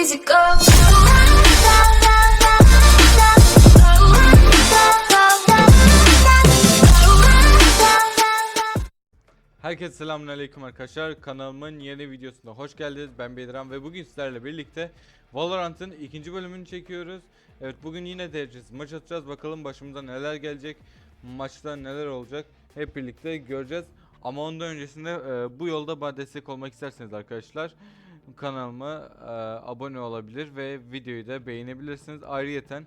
easy go. Herkese selamünaleyküm arkadaşlar. Kanalımın yeni videosuna hoş geldiniz. Ben Bediran ve bugün sizlerle birlikte Valorant'ın ikinci bölümünü çekiyoruz. Evet bugün yine derecesiz maç atacağız. Bakalım başımıza neler gelecek. Maçta neler olacak. Hep birlikte göreceğiz. Ama ondan öncesinde e, bu yolda bana destek olmak isterseniz arkadaşlar kanalıma e, abone olabilir ve videoyu da beğenebilirsiniz. Ayrıyeten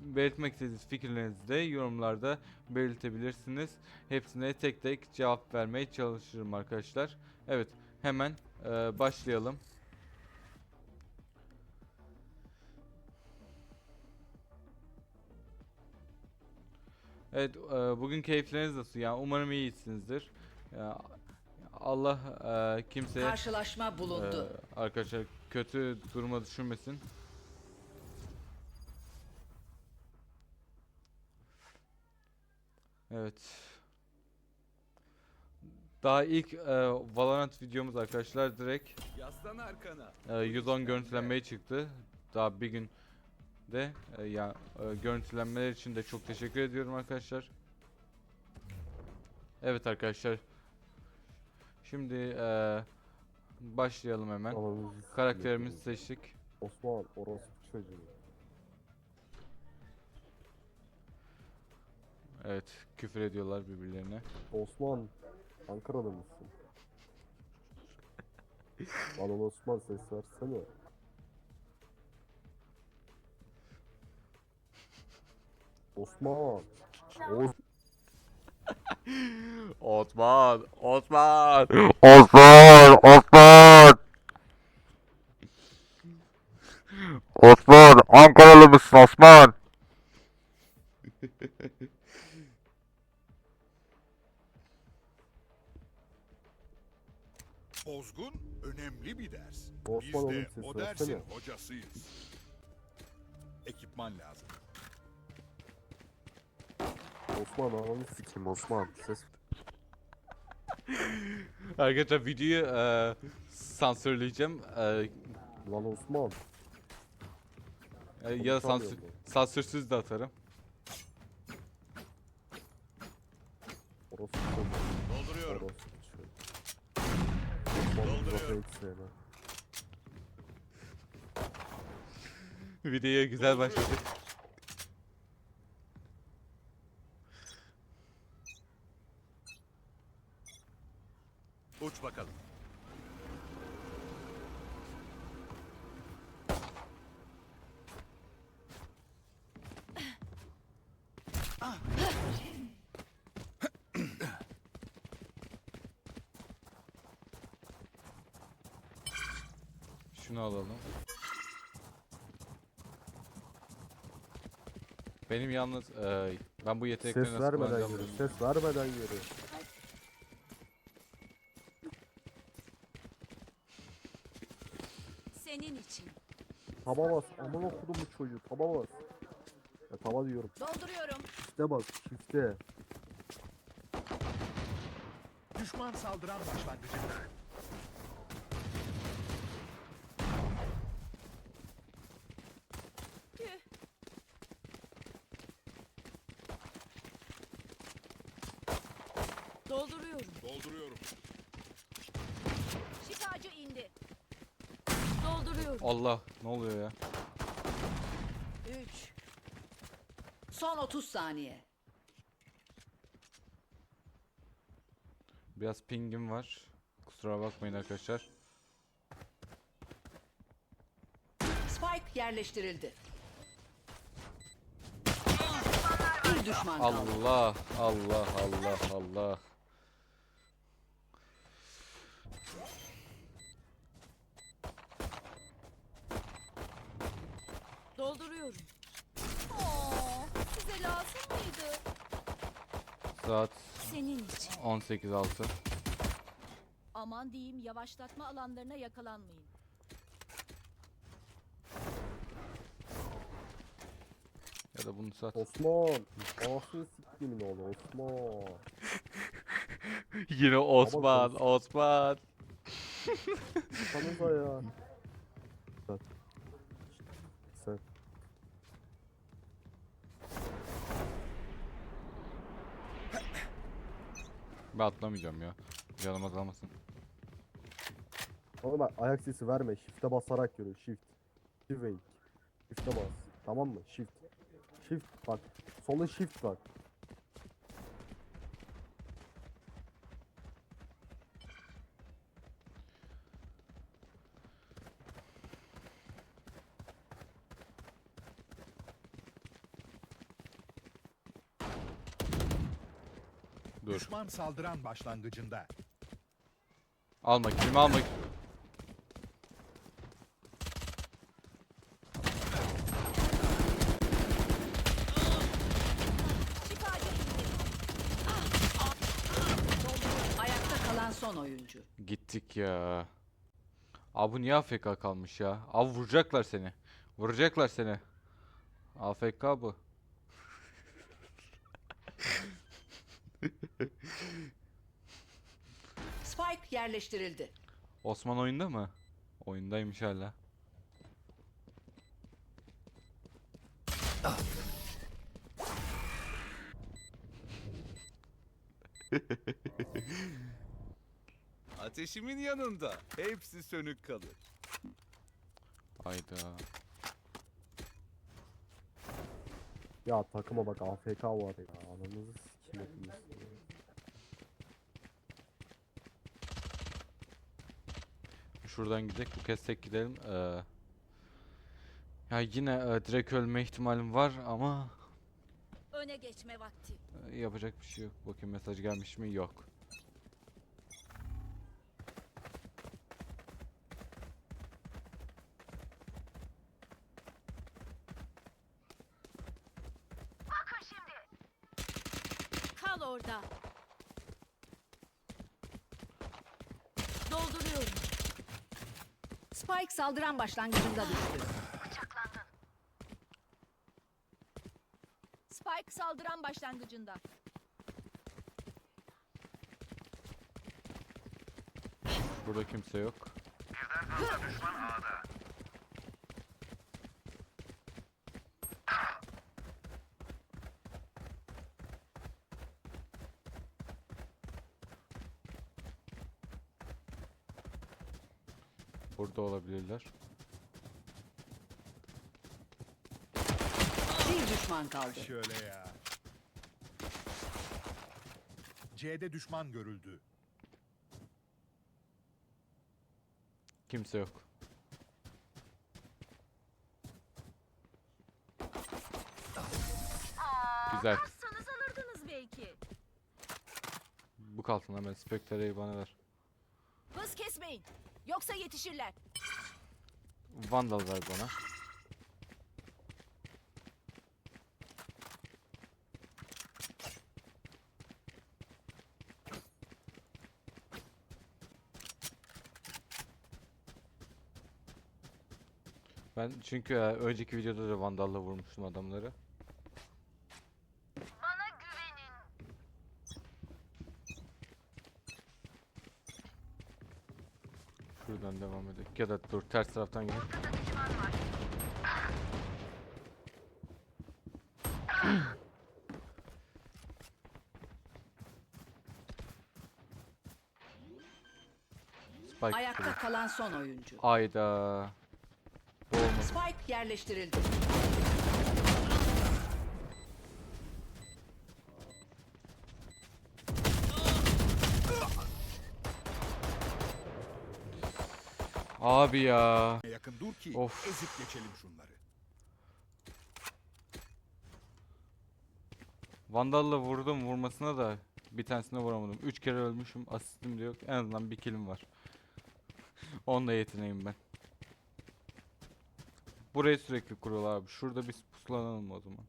belirtmek istediğiniz fikirlerinizi de yorumlarda belirtebilirsiniz. Hepsine tek tek cevap vermeye çalışırım arkadaşlar. Evet hemen e, başlayalım. Evet e, bugün keyifleriniz nasıl? Yani umarım iyisinizdir. Ya, Allah e, kimseye Karşılaşma bulundu. ee, arkadaşlar kötü duruma düşürmesin. Evet. Daha ilk e, Valorant videomuz arkadaşlar direkt Yaslan arkana. e, 110 görüntülenmeye çıktı. Daha bir gün de e, ya e, görüntülenmeler için de çok teşekkür ediyorum arkadaşlar. Evet arkadaşlar. Şimdi e, başlayalım hemen. Ananızı Karakterimizi seçtik. Osman orospu çocuğu. Evet, küfür ediyorlar birbirlerine. Osman Ankara'da mısın? Lan Osman ses versene. Osman. Os Osman, Osman, Osman, Osman. Osman, Ankaralı mısın Osman? Bozgun önemli bir ders. Osman Biz oğlum de o dersin hocasıyız. Ekipman lazım. Osman ananı sikeyim Osman. Ses Arkadaşlar videoyu eee sansürleyeceğim. Eee, Lan Osman. e, ya da sansür, Konuşamıyorum sansürsüz de atarım. Orospu çocuğu. Dolduruyorum. Orospu çocuğu. Osman uzatı hiç sevmem. Videoya güzel başladık. Uç bakalım. Şunu alalım. Benim yalnız eee, ben bu yetenekleri Ses nasıl vermeden kullanacağımı yürü. bilmiyorum. Ses vermeden yürü. Senin için. Taba bas. Aman okudum bu çocuğu. Taba bas. Ya taba diyorum. Dolduruyorum. Çifte bas. Çifte. Düşman saldıran başlangıcında. Dolduruyorum. Dolduruyorum. Şifacı indi. Dolduruyorum. Allah ne oluyor ya? 3. Son 30 saniye. Biraz pingim var. Kusura bakmayın arkadaşlar. Spike yerleştirildi. Bir düşman kaldı. Allah Allah Allah Allah. 18 6. Aman diyeyim yavaşlatma alanlarına yakalanmayın. Ya da bunu sat. Osman. Anasını siktimin oğlu Osman. Yine Osman, Osman. Tanıza ya. Ben atlamayacağım ya. Canım azalmasın. Oğlum bak ayak sesi verme. Shift'e basarak yürü. Shift. Shift. Shift'e bas. Tamam mı? Shift. Shift bak. Sola shift bak. Düşman saldıran başlangıcında. Alma kilimi alma. Ayakta kalan son oyuncu. Gittik ya. Abi bu niye AFK kalmış ya? Abi vuracaklar seni. Vuracaklar seni. AFK bu. Spike yerleştirildi. Osman oyunda mı? Oyundaymış hala. Ateşimin yanında. Hepsi sönük kalır. Hayda. Ya takıma bak AFK var ya. Ananızı sikeyim hepiniz. Şuradan gidelim. Bu kez tek gidelim. Ee, ya yine e, direkt ölme ihtimalim var ama Öne geçme vakti. e, yapacak bir şey yok. Bakayım mesaj gelmiş mi? Yok. Kal orada. Dolduruyorum. Spike saldıran başlangıcında düştü. Spike saldıran başlangıcında. Burada kimse yok. Burada olabilirler. Bir düşman kaldı. Şöyle ya. C'de düşman görüldü. Kimse yok. Güzel. Bassanız alırdınız belki. Bu kalsın hemen Spectre'yi bana ver. Kesmeyin. Yoksa yetişirler. Vandal ver bana. Ben çünkü e, önceki videoda da Vandal'la vurmuştum adamları. Şuradan devam edelim. Ya da dur ters taraftan gidelim. Spike Ayakta kalan son oyuncu. Olmadı. Spike yerleştirildi. Abi ya. Yakın dur ki Of. ezip geçelim şunları. Vandal'la vurdum vurmasına da bir tanesine vuramadım. 3 kere ölmüşüm. Asistim de yok. En azından bir killim var. Onunla yetineyim ben. Burayı sürekli kuruyorlar abi. Şurada bir puslanalım o zaman.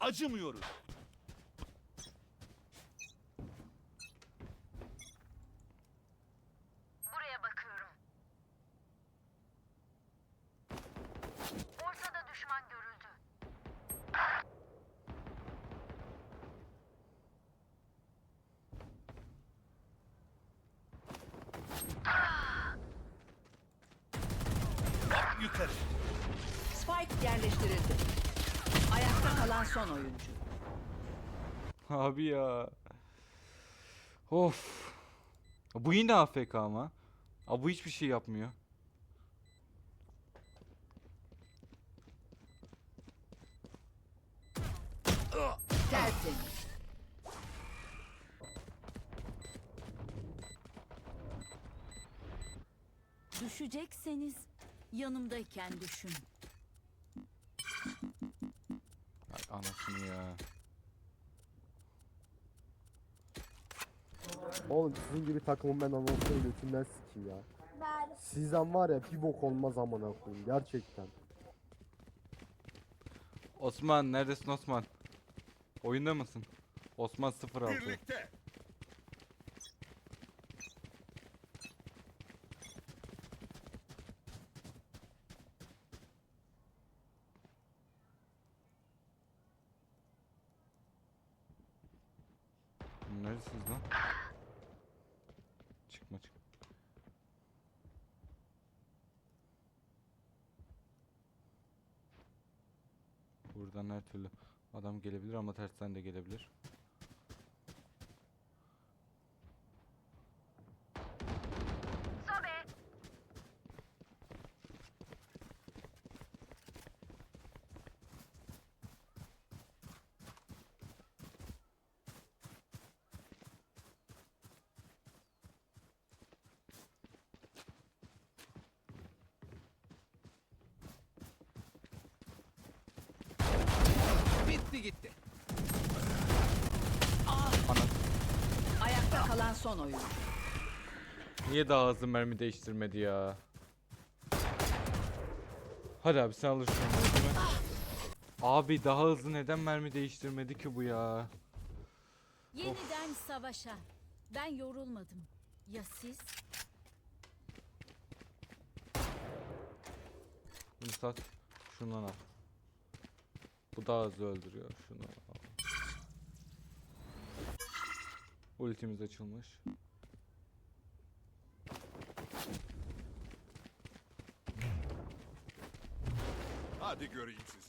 Acımıyoruz. Yukarı. Spike yerleştirildi. Ayakta kalan son oyuncu. Abi ya. Of. Bu yine AFK ama. Abi bu hiçbir şey yapmıyor. Düşecekseniz yanımdayken düşün. Ay anasını ya. Oğlum sizin gibi takımın ben anonsunu götünden sikeyim ya. Sizden var ya bir bok olmaz amına koyayım gerçekten. Osman neredesin Osman? Oyunda mısın? Osman 06. Birlikte. Neredesiniz lan? Çıkma çık. Buradan her türlü adam gelebilir ama tersten de gelebilir. Bitti gitti. Ana Ayakta kalan son oyuncu. niye daha hızlı mermi değiştirmedi ya? Hadi abi sen alırsın değil mi? Abi daha hızlı neden mermi değiştirmedi ki bu ya? Yeniden savaşa. Ben yorulmadım. Ya siz? Bunu sat. Şundan al. Bu daha hızlı öldürüyor. Şunu. Ultimiz açılmış. Hadi göreyim sizi.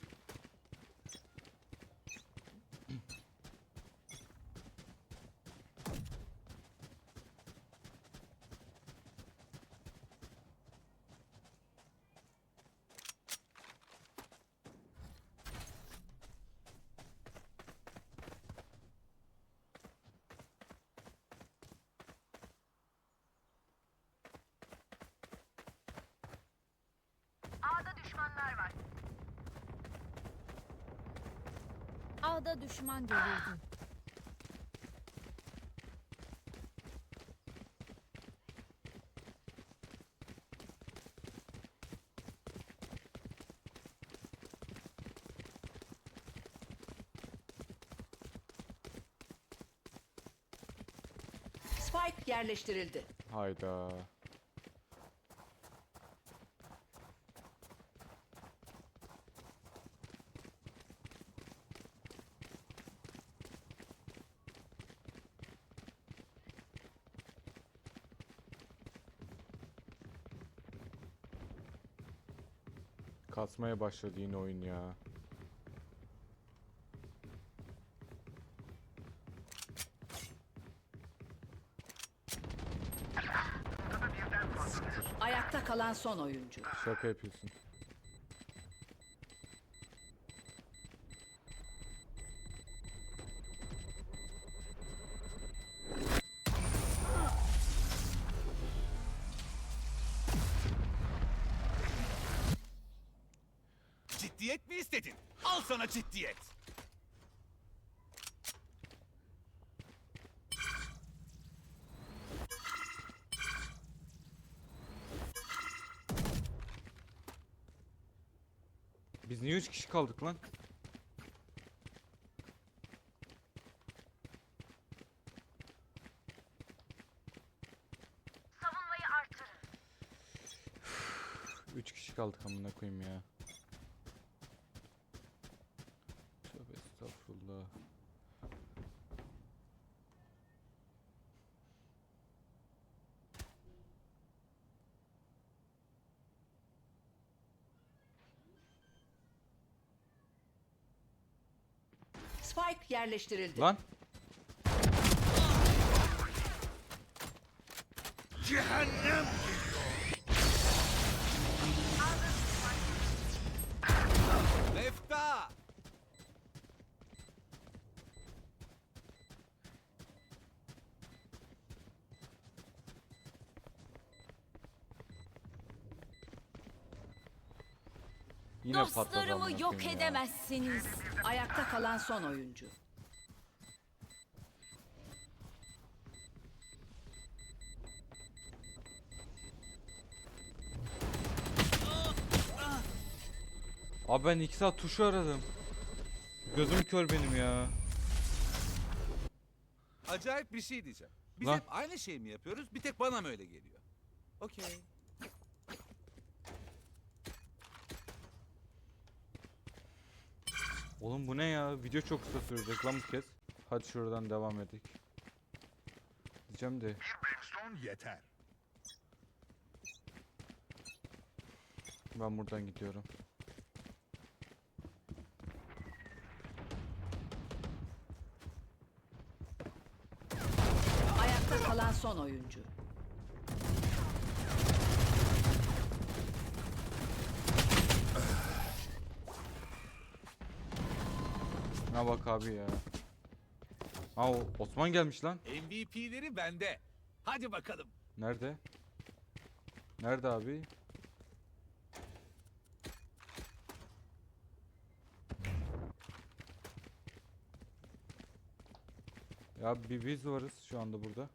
A'da düşmanlar var. A'da düşman görüldü. Spike yerleştirildi. Hayda. Kasmaya başladı yine oyun ya. Ayakta kalan son oyuncu. Şaka yapıyorsun. Ciddiyet. Biz niye 3 kişi kaldık lan? Savunmayı artırın. 3 kişi kaldık amına koyayım ya. Spike yerleştirildi. Lan Cehennem yine patladı. Dostlarımı yok koyayım ya. edemezsiniz. Ayakta kalan son oyuncu. Abi ben 2 saat tuşu aradım. Gözüm kör benim ya. Acayip bir şey diyeceğim. Biz Lan. hep aynı şeyi mi yapıyoruz? Bir tek bana mı öyle geliyor? Okey. Oğlum bu ne ya? Video çok kısa sürecek lan bu kez. Hadi şuradan devam edik. Diyeceğim de Brimstone yeter. ben buradan gidiyorum. Ayakta kalan son oyuncu. Bak abi ya. O- Osman gelmiş lan. MVP'leri bende. Hadi bakalım. Nerede? Nerede abi? Ya bir biz varız şu anda burada.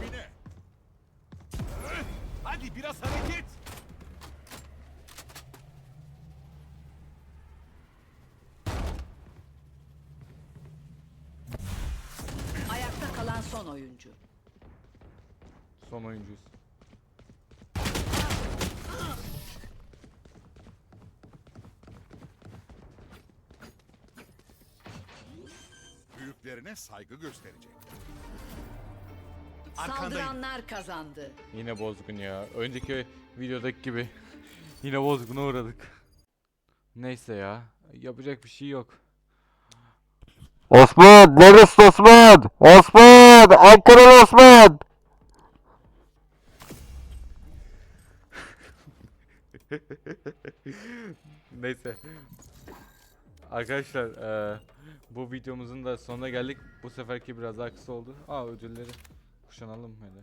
Dibine. Hadi biraz hareket. Ayakta kalan son oyuncu. Son oyuncuyuz. Büyüklerine saygı gösterecek. Arkandayım. Saldıranlar kazandı. Yine bozgun ya. Önceki videodaki gibi. Yine bozguna uğradık. Neyse ya. Yapacak bir şey yok. Osman! Neredesin Osman? Osman! Ankara Osman! Neyse. Arkadaşlar eee, bu videomuzun da sonuna geldik. Bu seferki biraz daha kısa oldu. Aa ödülleri kuşanalım hele.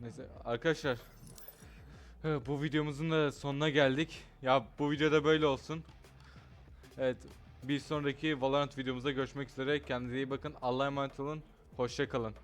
Neyse arkadaşlar. he, Bu videomuzun da sonuna geldik. Ya bu videoda böyle olsun. Evet. Bir sonraki Valorant videomuzda görüşmek üzere. Kendinize iyi bakın. Allah'a emanet olun. Hoşça kalın.